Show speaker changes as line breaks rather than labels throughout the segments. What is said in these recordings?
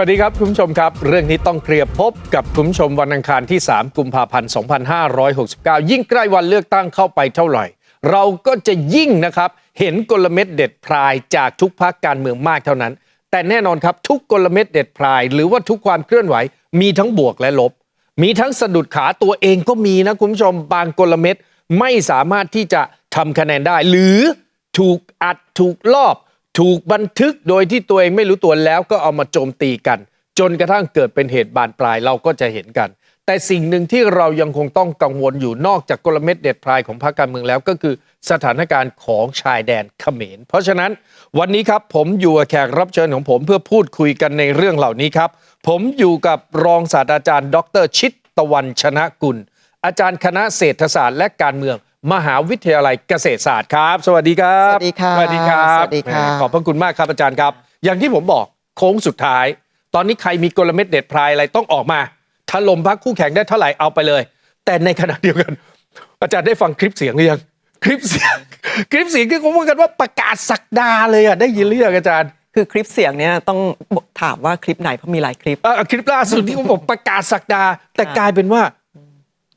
วัสดีครับคุณผู้ชมครับ เรื่องนี้ต้องเคลียร์พบกับคุณผู้ชมวันอังคารที่ 3 กุมภาพันธ์ 2569 ยิ่งใกล้วันเลือกตั้งเข้าไปเท่าไหร่ เราก็จะยิ่งนะครับ เห็นกลเม็ดเด็ดพรายจากทุกพักการเมืองมากเท่านั้น แต่แน่นอนครับทุกกลเม็ดเด็ดพราย หรือว่าทุกความเคลื่อนไหว มีทั้งบวกและลบ มีทั้งสะดุดขาตัวเองก็มีนะคุณผู้ชมบางกลเม็ดไม่สามารถที่จะทำคะแนนได้ หรือถูกอัดถูกลอบ ถูกบันทึกโดยที่ตัวเองไม่รู้ตัวแล้วก็เอามาโจมตีกัน จนกระทั่งเกิดเป็นเหตุบานปลายเราก็จะเห็นกัน แต่สิ่งหนึ่งที่เรายังคงต้องกังวลอยู่นอกจากกลเม็ดเด็ดพลายของพรรคการเมืองแล้วก็คือสถานการณ์ของชายแดนเขมร เพราะฉะนั้นวันนี้ครับผมอยู่กับแขกรับเชิญของผมเพื่อพูดคุยกันในเรื่องเหล่านี้ครับ ผมอยู่กับรองศาสตราจารย์ ดรชิตตะวันชนะกุล อาจารย์คณะเศรษฐศาสตร์และการเมือง มหาวิทยาลัยเกษตรศาสตร์ครับ สวัสดีครับ
สวัสดีค่ะ
สวัสดีครับ
สวัสดีค่ะ
แหมขอบพระคุณมากครับอาจารย์ครับ อย่างที่ผมบอกโค้งสุดท้าย ตอนนี้ใครมีกลเม็ดเด็ดพลายอะไรต้องออกมาถล่มพักคู่แข่งได้เท่าไหร่เอาไปเลย แต่ในขณะเดียวกัน อาจารย์ได้ฟังคลิปเสียงหรือยังคลิปเสียงคลิปเสียงที่เขาว่ากันว่าประกาศสักดาเลยอะได้ยินหรือยังอาจารย์
คือคลิปเสียงเนี่ยต้องถามว่าคลิปไหนเพราะมีหลายคลิป
เอ่อคลิปล่าสุดที่เขาบอกประกาศสักดา แต่
ค่ะ
กลายเป็นว่า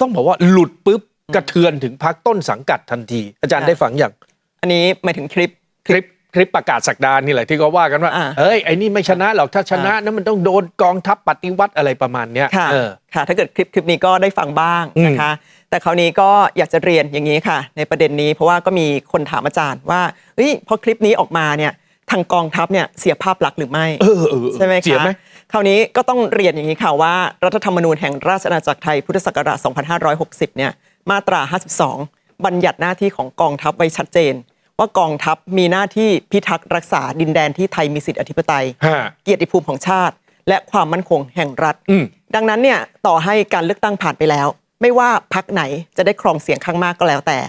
ต้องบอกว่าหลุดปุ๊บ กระเทือนถึงพักต้นสังกัดทันที อาจารย์ได้ฟังอย่าง
อันนี้หมายถึงคลิป
คลิปคลิปประกาศสักดานี่แหละที่เขาว่ากันว่า
อ่า
เฮ้ยไอ้นี่ไม่ชนะหรอกถ้าชนะนั้นมันต้องโดนกองทัพปฏิวัติอะไรประมาณเนี้ย
ค่ะ
เออ
ค่ะ ถ้าเกิดคลิปคลิปนี้ก็ได้ฟังบ้าง
อืม
นะคะ แต่คราวนี้ก็อยากจะเรียนอย่างนี้ค่ะ ในประเด็นนี้เพราะว่าก็มีคนถามอาจารย์ว่าเฮ้ยพอคลิปนี้ออกมาเนี่ยทางกองทัพเนี่ยเสียภาพลักษณ์หรือไม่
เออเออเออ
ใช่ไหม
เสีย
คะ
ไหม
คราวนี้ก็ต้องเรียนอย่างนี้ค่ะว่ารัฐธรรมนูญแห่งราชอาณาจักรไทยพุทธศักราช 2560 เนี่ย มาตรา 52 บัญญัติหน้าที่ของกองทัพไว้ชัดเจน ว่ากองทัพมีหน้าที่พิทักษ์รักษาดินแดนที่ไทยมีสิทธิอธิปไตย
ฮะ
เกียรติภูมิของชาติ และความมั่นคงแห่งรัฐ
อืม
ดังนั้นเนี่ยต่อให้การเลือกตั้งผ่านไปแล้ว ไม่ว่าพักไหนจะได้ครองเสียงข้างมากก็แล้วแต่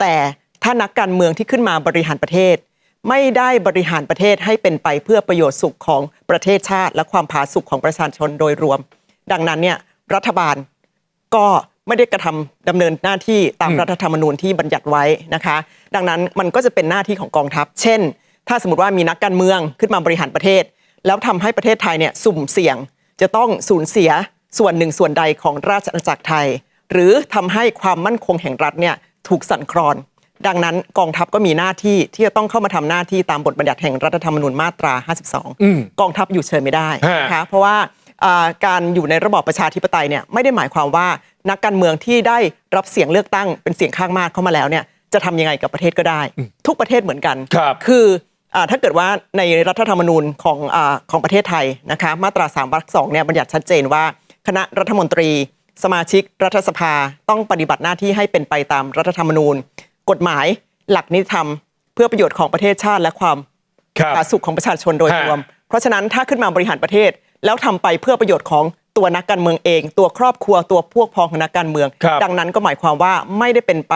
แต่ถ้านักการเมืองที่ขึ้นมาบริหารประเทศ ไม่ได้บริหารประเทศให้เป็นไปเพื่อประโยชน์สุขของประเทศชาติ และความผาสุกของประชาชนโดยรวม ดังนั้นเนี่ยรัฐบาลก็ ไม่ได้กระทำดำเนินหน้าที่ตาม
อืม
รัฐธรรมนูญที่บัญญัติไว้นะคะ ดังนั้นมันก็จะเป็นหน้าที่ของกองทัพ เช่น ถ้าสมมติว่ามีนักการเมืองขึ้นมาบริหารประเทศ แล้วทำให้ประเทศไทยเนี่ยสุ่มเสี่ยง จะต้องสูญเสียส่วนหนึ่งส่วนใดของราชอาณาจักรไทย หรือทำให้ความมั่นคงแห่งรัฐเนี่ยถูกสั่นคลอน ดังนั้นกองทัพก็มีหน้าที่ที่จะต้องเข้ามาทำหน้าที่ตามบทบัญญัติแห่งรัฐธรรมนูญมาตรา
อืม
52 กองทัพอยู่เฉยไม่ได้
ฮะ
นะคะเพราะว่าอ่าการอยู่ในระบอบประชาธิปไตยเนี่ยไม่ได้หมายความว่า นักการเมืองที่ได้รับเสียงเลือกตั้งเป็นเสียงข้างมากเข้ามาแล้วเนี่ยจะทำยังไงกับประเทศก็ได้ ทุกประเทศเหมือนกัน
ครับ
คืออาถ้าเกิดว่าในรัฐธรรมนูญของอาของประเทศไทยนะคะมาตรา3วรรคสองเนี่ยบัญญัติชัดเจนว่า คณะรัฐมนตรี สมาชิกรัฐสภาต้องปฏิบัติหน้าที่ให้เป็นไปตามรัฐธรรมนูญ กฎหมายหลักนิติธรรม เพื่อประโยชน์ของประเทศชาติและความ
ครับ
ผาสุขของประชาชนโดย
ฮะ
รวม เพราะฉะนั้นถ้าขึ้นมาบริหารประเทศ แล้วทำไปเพื่อประโยชน์ของ ตัวนักการเมืองเอง ตัวครอบครัวตัวพวกพ้องของนักการเมือง
ครับ
ดังนั้นก็หมายความว่าไม่ได้เป็นไป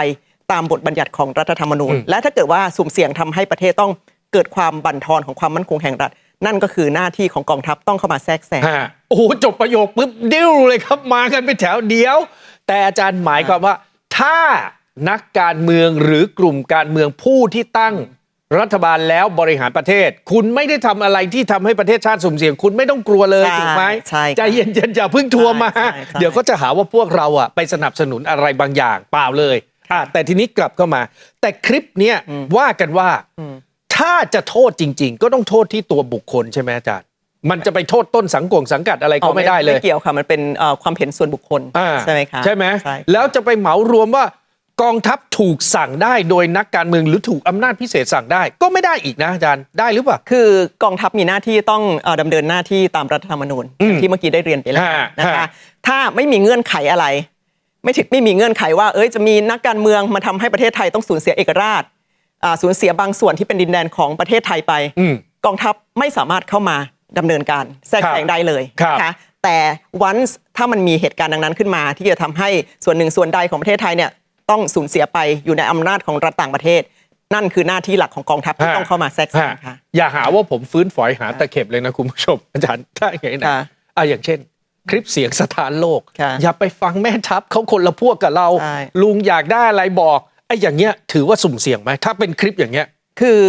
ตามบทบัญญัติของรัฐธรรมนูญ
อืม
และถ้าเกิดว่าสุ่มเสี่ยงทำให้ประเทศต้องเกิดความบั่นทอนของความมั่นคงแห่งรัฐ นั่นก็คือหน้าที่ของกองทัพต้องเข้ามาแทรกแซง
ฮะโอ้โหจบประโยคปุ๊บดิ้วเลยครับมากันเป็นแถวเดียว แต่อาจารย์หมายความว่า ถ้านักการเมืองหรือกลุ่มการเมืองผู้ที่ตั้ง รัฐบาลแล้วบริหารประเทศ คุณไม่ได้ทำอะไรที่ทำให้ประเทศชาติสุ่มเสี่ยง คุณไม่ต้องกลัวเลย
ใช่
ถูกไหม
ใช่ค่ะ
ใจเย็นๆอย่าเพิ่งทัวร์มา
ใช่ใช่
เดี๋ยวก็จะหาว่าพวกเราอะไปสนับสนุนอะไรบางอย่างเปล่าเลยอะแต่ทีนี้กลับเข้ามา แต่คลิปเนี้ยว่ากันว่า
อืม
ถ้าจะโทษจริง ๆ ก็ต้องโทษที่ตัวบุคคลใช่ไหมอาจารย์มันจะไปโทษต้นสังกงสังกัดอะไรก็ไม่ได้เลย
ไม่เกี่ยวค่ะมันเป็นเอ่อความเห็นส่วนบุคคล
อ่า
ใช่ไหมคะ
ใช่ไหม
ใช่
แล้วจะไปเหมารวมว่า กองทัพถูกสั่งได้โดยนักการเมืองหรือถูกอำนาจพิเศษสั่งได้ก็ไม่ได้อีกนะอาจารย์ได้หรือเปล่า
คือกองทัพมีหน้าที่ต้องเอ่อดำเนินหน้าที่ตามรัฐธรรมนูญ
อืม
ที่เมื่อกี้ได้เรียนไปแล้ว
ฮะ
นะคะ
ฮะ
ถ้าไม่มีเงื่อนไขอะไร ไม่ถึงไม่มีเงื่อนไขว่า เอ้ยจะมีนักการเมืองมาทำให้ประเทศไทยต้องสูญเสียเอกราชอ่าสูญเสียบางส่วนที่เป็นดินแดนของประเทศไทยไป
อืม
กองทัพไม่สามารถเข้ามาดำเนินการแทรก
ครับ
แซงได้เลย
ครับ
นะคะแต่วันถ้ามันมีเหตุการณ์ดังนั้นขึ้นมา ที่จะทำให้ส่วนหนึ่งส่วนใดของประเทศไทยเนี่ย ต้องสูญเสียไปอยู่ในอำนาจของรัฐต่างประเทศ นั่นคือหน้าที่หลักของกองทัพที่
ฮะ
ต้องเข้ามาแทรกแซง
ฮะ
ค่ะ
อย่าหาว่าผมฟื้นฝอยหาตะเข็บเลยนะคุณผู้ชม อาจารย์ถ้าอย่างนี้นะ
ค่ะ
อะอย่างเช่น คลิปเสียงสถานโลก
ค่ะ
อย่าไปฟังแม่ทัพเขาคนละพวกกับเรา
ใช่
ลุงอยากได้อะไรบอกไอ้อย่างเงี้ยถือว่าสุ่มเสี่ยงไหมถ้าเป็นคลิปอย่างเงี้ย
คือ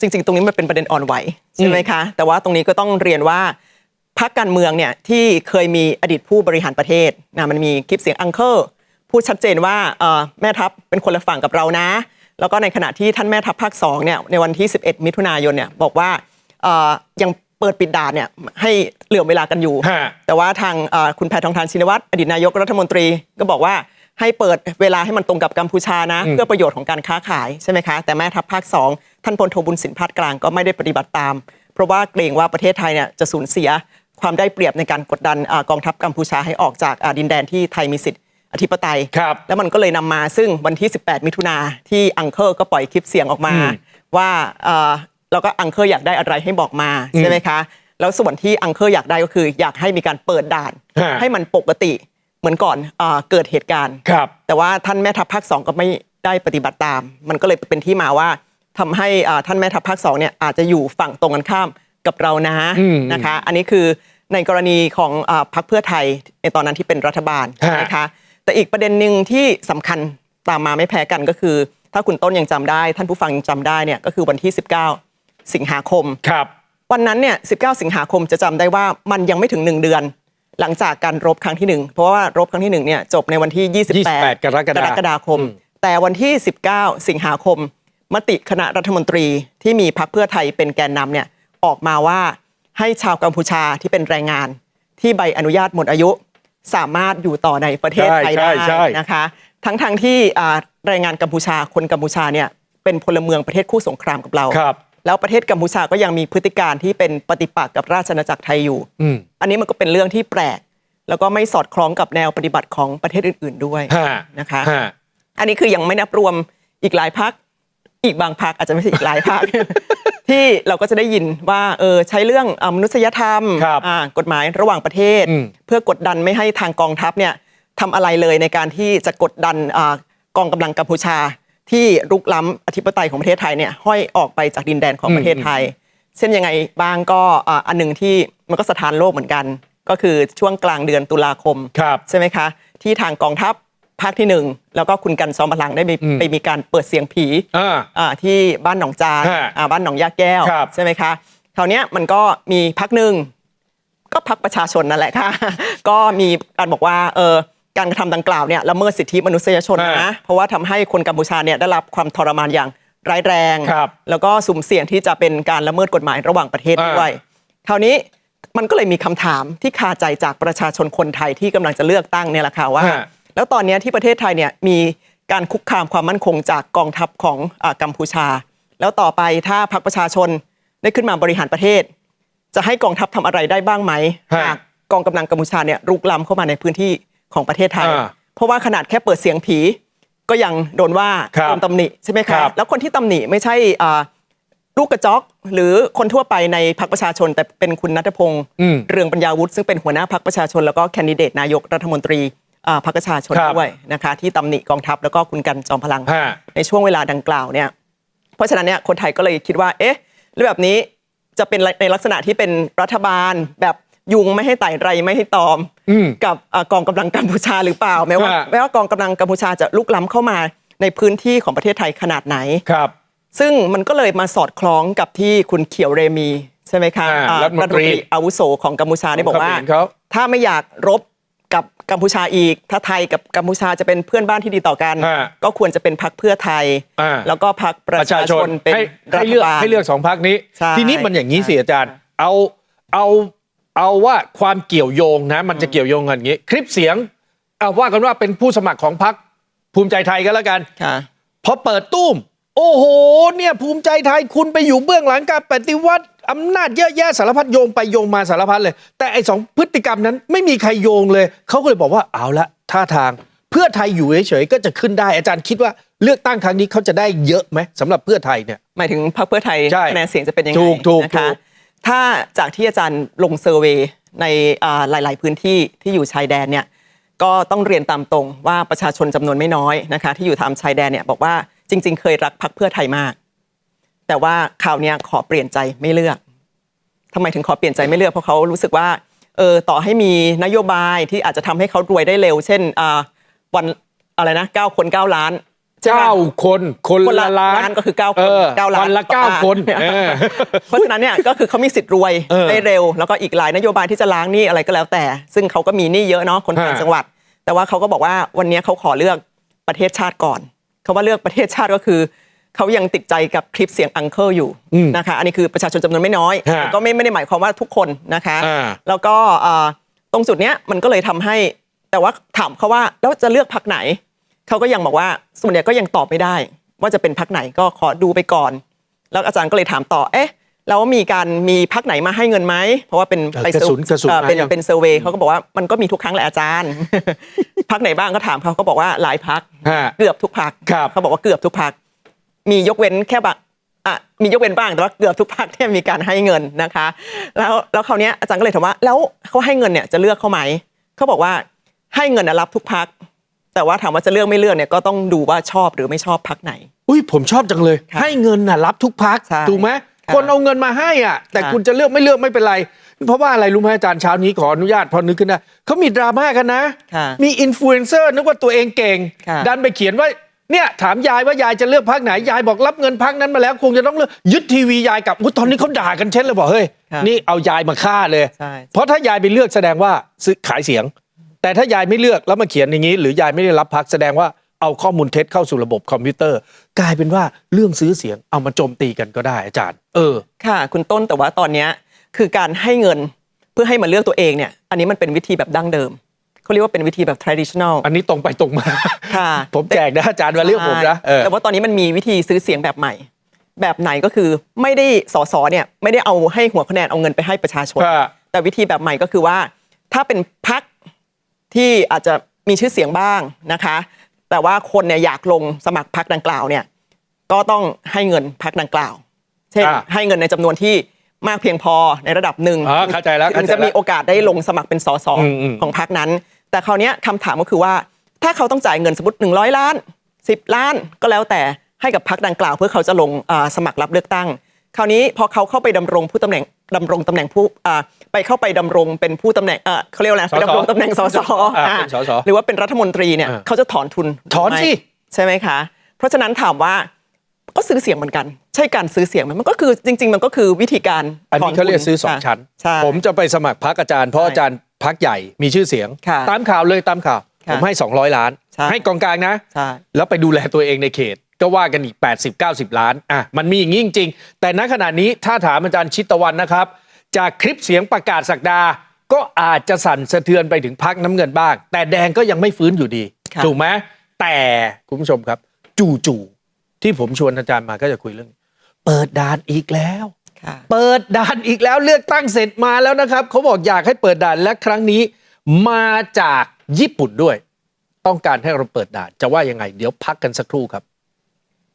จริง ๆ ตรงนี้มันเป็นประเด็นอ่อนไหวใช่ไหมคะ แต่ว่าตรงนี้ก็ต้องเรียนว่าพรรคการเมืองเนี่ยที่เคยมีอดีตผู้บริหารประเทศนะมันมีคลิปเสียงอังเคิล พูดชัดเจนว่าเอ่อแม่ทัพเป็นคนละฝั่งกับเรานะ แล้วก็ในขณะที่ท่านแม่ทัพภาค2เนี่ยในวันที่ 11 มิถุนายนเนี่ยบอกว่าเอ่อยังเปิดปิดด่านเนี่ยให้เหลื่อมเวลากันอยู่
ฮะ
แต่ว่าทางเอ่อคุณแพทองทานชินวัตรอดีตนายกรัฐมนตรีก็บอกว่าให้เปิดเวลาให้มันตรงกับกัมพูชานะ เพื่อประโยชน์ของการค้าขายใช่ไหมคะ แต่แม่ทัพภาค 2 ท่านพลโทบุญสินพาดกลางก็ไม่ได้ปฏิบัติตาม เพราะว่าเกรงว่าประเทศไทยเนี่ยจะสูญเสียความได้เปรียบในการกดดันอากองทัพกัมพูชาให้ออกจากอ่าดินแดนที่ไทยมีสิทธิ อธิปไตย
ครับ
แล้วมันก็เลยนำมาซึ่งวันที่ 18 มิถุนาที่อังเคิลก็ปล่อยคลิปเสียงออกมา
อืม
ว่าเอ่อแล้วก็อังเคิลอยากได้อะไรให้บอกมาใช่ไหมคะ แล้วส่วนที่อังเคิลอยากได้ก็คือ อยากให้มีการเปิดด่าน
ฮะ
ให้มันปกติเหมือนก่อนเออเกิดเหตุการณ์
ครับ
แต่ว่าท่านแม่ทัพภาคสองก็ไม่ได้ปฏิบัติตาม มันก็เลยเป็นที่มาว่าทำให้อ่าท่านแม่ทัพภาคสองเนี่ยอาจจะอยู่ฝั่งตรงกันข้ามกับเรานะ
อืม
นะคะ อันนี้คือในกรณีของอาพรรคเพื่อไทยในตอนนั้นที่เป็นรัฐบาล
ฮะ
นะคะ แต่อีกประเด็นหนึ่งที่สำคัญตามมาไม่แพ้กันก็คือ ถ้าคุณต้นยังจำได้ ท่านผู้ฟังยังจำได้เนี่ยก็คือวันที่ 19 สิงหาคม
ครับ
วันนั้นเนี่ย 19 สิงหาคมจะจำได้ว่ามันยังไม่ถึง 1 เดือน หลังจากการรบครั้งที่ 1 เพราะว่ารบครั้งที่1เนี่ยจบในวันที่ 28
28กรกฎาคม
ฎาคม
อืม
แต่วันที่ 19 สิงหาคม มติคณะรัฐมนตรีที่มีพรรคเพื่อไทยเป็นแกนนำเนี่ยออกมาว่าให้ชาวกัมพูชาที่เป็นแรงงานที่ใบอนุญาตหมดอายุ สามารถอยู่ต่อในประเทศไทย
ใช่
ได้
ใช่
นะคะ ทั้งทางๆที่อ่าแรงงานกัมพูชาคนกัมพูชาเนี่ยเป็นพลเมืองประเทศคู่สงครามกับเรา
ครับ
แล้วประเทศกัมพูชาก็ยังมีพฤติการที่เป็นปฏิปักษ์กับราชอาณาจักรไทยอยู่
อืม
อันนี้มันก็เป็นเรื่องที่แปลก แล้วก็ไม่สอดคล้องกับแนวปฏิบัติของประเทศอื่น ๆด้วย
ฮะ
นะคะ
ฮะ
อันนี้คือยังไม่นับรวมอีกหลายพัก อีกบางพักอาจจะไม่ใช่อีกหลายพัก ที่เราก็จะได้ยินว่าเออใช้เรื่องอามนุษยธรรม
ครับ
อ่ากฎหมายระหว่างประเทศ
อืม
เพื่อกดดันไม่ให้ทางกองทัพเนี่ยทำอะไรเลยในการที่จะกดดันอากองกำลังกัมพูชา ที่รุกล้ำอธิปไตยของประเทศไทยเนี่ยห้อยออกไปจากดินแดนของประเทศไทย เช่นยังไงบ้างก็อ่าอันหนึ่งที่มันก็สถานโลกเหมือนกัน ก็คือช่วงกลางเดือนตุลาคม
ครับ
ใช่ไหมคะ ที่ทางกองทัพ ภาคที่หนึ่งแล้วก็คุณกันซอมพลังได้มี
อืม
ไปมีการเปิดเสียงผี
อ่า
อ่าที่บ้านหนองจาน
ฮะ
อ่าบ้านหนองยาแก้ว
ครับ
ใช่ไหมคะคราวเนี้ยมันก็มีพักหนึ่งก็พักประชาชนนั่นแหละค่ะ ก็มีการบอกว่าเออการกระทำดังกล่าวเนี่ยละเมิดสิทธิมนุษยชนนะ
ฮะ
เพราะว่าทำให้คนกัมพูชาเนี่ยได้รับความทรมานอย่างร้ายแรง
ครับ
แล้วก็สุ่มเสี่ยงที่จะเป็นการละเมิดกฎหมายระหว่างประเทศ
อ่า
ด้วยคราวนี้มันก็เลยมีคำถามที่คาใจจากประชาชนคนไทยที่กำลังจะเลือกตั้งเนี่ยแหละค่ะว่า
ฮะ
แล้วตอนเนี้ยที่ประเทศไทยเนี่ยมีการคุกคามความมั่นคงจากกองทัพของอากัมพูชา แล้วต่อไปถ้าพรรคประชาชนได้ขึ้นมาบริหารประเทศ จะให้กองทัพทำอะไรได้บ้างไหม
ฮะ
หากกองกำลังกัมพูชาเนี่ยรุกล้ำเข้ามาในพื้นที่ของประเทศไทย
อ่า
เพราะว่าขนาดแค่เปิดเสียงผี ก็ยังโดนว่า
ครับ
โดนตำหนิใช่ไหม
ครั
คะ
บ
แล้วคนที่ตำหนิไม่ใช่อ่าลูกกระจอกหรือคนทั่วไปในพรรคประชาชน แต่เป็นคุณนัทพงศ์
อืม
เรืองปัญญาวุฒิซึ่งเป็นหัวหน้าพรรคประชาชนแล้วก็แคนดิเดตนายกรัฐมนตรีอ่า พรรคประชาชน
ครับ
ด้วยนะคะที่ตำหนิกองทัพแล้วก็คุณกันจอมพลัง
ฮะ
ในช่วงเวลาดังกล่าวเนี่ยเพราะฉะนั้นเนี่ยคนไทยก็เลยคิดว่าเอ๊ะแล้วแบบนี้จะเป็นในลักษณะที่เป็นรัฐบาลแบบยุงไม่ให้ไต่ไรไม่ให้ตอม
อืม
กับอ่ากองกำลังกัมพูชาหรือเปล่า แม้ว่า
ฮะ
แม้ว่ากองกำลังกัมพูชาจะลุกล้ำเข้ามาในพื้นที่ของประเทศไทยขนาดไหน
ครับ
ซึ่งมันก็เลยมาสอดคล้องกับที่คุณเขียวเรมีใช่ไหมคะ
อ่า
อ่า
รัฐมนตรี
อาวุโสของกัมพูชาได้บอกว่า
เขมรเขา
ถ้าไม่อยากรบ กับกัมพูชาอีก ถ้าไทยกับกัมพูชาจะเป็นเพื่อนบ้านที่ดีต่อกัน
ฮะ
ก็ควรจะเป็นพักเพื่อไทย
อ่า
แล้วก็พักประ
ประชา
ชา
ช
ช
น
นเป็น
ให้
รั
ให้
ฐ
เลือก
บาล
ให้เลือกสองพักนี้
ใช่
ทีนี้มันอย่างนี้สิ
ใช่
อาจารย์ เอาเอาเอาว่าความเกี่ยวโยงนะ มันจะเกี่ยวโยงกันอย่างนี้ คลิปเสียงเอาว่ากันว่าเป็นผู้สมัครของพักภูมิใจไทยกันแล้วกัน
ค่ะ
พอเปิดตุ้ม โอ้โห เนี่ยภูมิใจไทยคุณไปอยู่เบื้องหลังการปฏิวัติ อำนาจเยอะแยะสารพัดโยงไปโยงมาสารพัดเลย แต่ไอ้สองพฤติกรรมนั้นไม่มีใครโยงเลย เขาก็เลยบอกว่าเอาละท่าทาง เพื่อไทยอยู่เฉยๆก็จะขึ้นได้อาจารย์คิดว่าเลือกตั้งครั้งนี้เขาจะได้เยอะไหมสำหรับเพื่อไทยเนี่ย
หมายถึงพรรคเพื่อไทย
ใช่
คะแนนเสียงจะเป็นยังไง
ถูกถูก
นะ
ถู
คะ
ก
ถ้าจากที่อาจารย์ลงเซอร์เวย์ในอ่าหลาย ๆ พื้นที่ที่อยู่ชายแดนเนี่ยก็ต้องเรียนตามตรงว่าประชาชนจำนวนไม่น้อยนะคะที่อยู่ตามชายแดนเนี่ยบอกว่าจริง ๆ เคยรักพรรคเพื่อไทยมาก แต่ว่าคราวเนี้ยขอเปลี่ยนใจไม่เลือกทำไมถึงขอเปลี่ยนใจไม่เลือกเพราะเขารู้สึกว่าเออต่อให้มีนโยบายที่อาจจะทำให้เขารวยได้เร็ว เช่นอ่าวันอะไรนะ9คน9ล้านใช่ไหม
เก้าคนคน
คน
ละ
ละ
ล้าน
ล้านก็คือเก้าคน
ออ
เก้าล้าน
วันละเก้า
อ่า
คนเออ
เพราะฉะนั้นเนี่ยก็คือเขามีสิทธิ์รวย
เออ
ได้เร็ว แล้วก็อีกหลายนโยบายที่จะล้างหนี้อะไรก็แล้วแต่ ซึ่งเขาก็มีหนี้เยอะเนาะคนต่าง
ฮะ
จังหวัด แต่ว่าเขาก็บอกว่าวันนี้เขาขอเลือกประเทศชาติก่อน เขาว่าเลือกประเทศชาติก็คือ เขายังติดใจกับคลิปเสียงอังเคิลอยู่นะคะ อันนี้คือประชาชนจำนวนไม่น้อย
ฮะ
แต่ก็ไม่ไม่ได้หมายความว่าทุกคนนะคะ
อ่า
แล้วก็เอ่อตรงจุดเนี้ยมันก็เลยทำให้ แต่ว่าถามเขาว่าแล้วจะเลือกพักไหน เขาก็ยังบอกว่าส่วนใหญ่ก็ยังตอบไม่ได้ ว่าจะเป็นพักไหนก็ขอดูไปก่อน แล้วอาจารย์ก็เลยถามต่อ เอ๊ะแล้วมีการมีพักไหนมาให้เงินไหม เพราะว่าเป็น
เออ
ไป
กระสุนกระสุน
เอ่อเป็น
มายัง
เป็นเซอร์เวยเขาก็บอกว่ามันก็มีทุกครั้งแหละอาจารย์ พักไหนบ้างก็ถามเขาก็บอกว่าหลายพัก
ฮะ
เกือบทุกพัก
ครับ
เขาบอกว่าเกือบทุกพัก มียกเว้นแค่บางอะมียกเว้นบ้างแต่ว่าเกือบทุกพักที่ยมีการให้เงินนะคะ แล้วแล้วคราวเนี้ยอาจารย์ก็เลยถามว่า แล้วเขาให้เงินเนี่ยจะเลือกเขาไหมเขาบอกว่าให้เงินน่ะรับทุกพักแต่ว่าถามว่าจะเลือกไม่เลือกเนี่ยก็ต้องดูว่าชอบหรือไม่ชอบพักไหน
อุ้ยผมชอบจังเลย
ค่ะ
ให้เงินน่ะรับทุกพัก
ใช่
ถูกไหม
ค่ะ
คนเอาเงินมาให้อะ แต่
ค่ะ
คุณจะเลือกไม่เลือกไม่เป็นไร เพราะว่าอะไรรู้ไหมอาจารย์เช้านี้ขออนุญาตพอนึกขึ้นได้เขามีดราม่ากันนะ
ค่ะ
มีอินฟลูเอนเซอร์นึกว่าตัวเองเก่ง
ค่ะ
ดันไปเขียนว่า เนี่ยถามยายว่ายายจะเลือกพักไหน ยายบอกรับเงินพักนั้นมาแล้ว คงจะต้องเลือกยึดทีวียายกลับอุ๊ยตอนนี้เขาด่ากันเช่นเลยบอกเฮ้ย
ค่ะ
นี่เอายายมาฆ่าเลย
ใช่
เพราะถ้ายายไปเลือกแสดงว่าซื้อขายเสียง แต่ถ้ายายไม่เลือกแล้วมาเขียนอย่างนี้ หรือยายไม่ได้รับพักแสดงว่าเอาข้อมูลเท็จเข้าสู่ระบบคอมพิวเตอร์ กลายเป็นว่าเรื่องซื้อเสียงเอามาโจมตีกันก็ได้อาจารย์ เออ
ค่ะ คุณต้นแต่ว่าตอนเนี้ยคือการให้เงินเพื่อให้มาเลือกตัวเองเนี่ย อันนี้มันเป็นวิธีแบบดั้งเดิม เขาเรียกว่าเป็นวิธีแบบ traditional
อันนี้ตรงไปตรงมา
ค่ะ
ผมแจกนะอาจารย์มาเลือกผมนะเออ
แต่ว่าตอนนี้มันมีวิธีซื้อเสียงแบบใหม่ แบบไหนก็คือไม่ได้สสเนี่ยไม่ได้เอาให้หัวคะแนนเอาเงินไปให้ประชาชน
ค่ะ
แต่วิธีแบบใหม่ก็คือว่า ถ้าเป็นพักที่อาจจะมีชื่อเสียงบ้างนะคะ แต่ว่าคนเนี่ยอยากลงสมัครพักดังกล่าวเนี่ยก็ต้องให้เงินพักดังกล่าว เช่น
อ่า
ให้เงินในจำนวนที่มากเพียงพอในระดับหนึ่ง
อ๋อเข้าใจแล้ว
ถึ
เข้างใจ
จะ
แล้ว
มีโอกาสได้ลงสมัครเป็นสส
อืมอืม
ของพักนั้น แต่คราวเนี้ยคำถามก็คือว่า ถ้าเขาต้องจ่ายเงินสมมติ 100 ล้าน 10 ล้านก็แล้วแต่ให้กับพักดังกล่าว เพื่อเขาจะลงอ่าสมัครรับเลือกตั้ง คราวนี้พอเขาเข้าไปดำรงผู้ตำแหน่งดำรงตำแหน่งผู้อ่าไปเข้าไปดำรงเป็นผู้ตำแหน่งเอ่อเขาเรียกว่าอะไร
สส
ไปดำรงตำแหน่งสส
อ่า
อ่า
เป็นสส
หรือว่าเป็นรัฐมนตรีเนี่ย
อ่า
เขาจะถอนทุน
ถอนสิ
ใช่ไหมคะ เพราะฉะนั้นถามว่าก็ซื้อเสียงเหมือนกัน ใช่การซื้อเสียงไหมมันก็คือจริง ๆ มันก็คือวิธีการ
อันนี้เขาเรียกซื้อสอง
ค่ะ
ชั้น
ใช่
ผมจะไปสมัครพักอาจารย์เพราะ
ใช่
อาจารย์ พักใหญ่มีชื่อเสียง
ค่ะ
ตามข่าวเลยตามข่าว
ค่ะ
ผมให้ 200 ล้าน
ใช่
ให้กองกลางนะ
ใช่
แล้วไปดูแลตัวเองในเขต ก็ว่ากันอีก 80 90 ล้านอะมันมีอย่างนี้จริง ๆ แต่ณขณะนี้ถ้าถามอาจารย์ชิตวันนะครับ จากคลิปเสียงประกาศสักดา ก็อาจจะสั่นสะเทือนไปถึงพักน้ำเงินบ้าง แต่แดงก็ยังไม่ฟื้นอยู่ดี
ค่ะ
ถูกไหมแต่คุณผู้ชมครับ จู่ๆที่ผมชวนอาจารย์มาก็จะคุยเรื่องเปิดด่านอีกแล้ว
ค่ะ
เปิดด่านอีกแล้วเลือกตั้งเสร็จมาแล้วนะครับเขาบอกอยากให้เปิดด่านและครั้งนี้มาจากญี่ปุ่นด้วย ต้องการให้เราเปิดด่านจะว่ายังไง เดี๋ยวพักกันสักครู่ครับ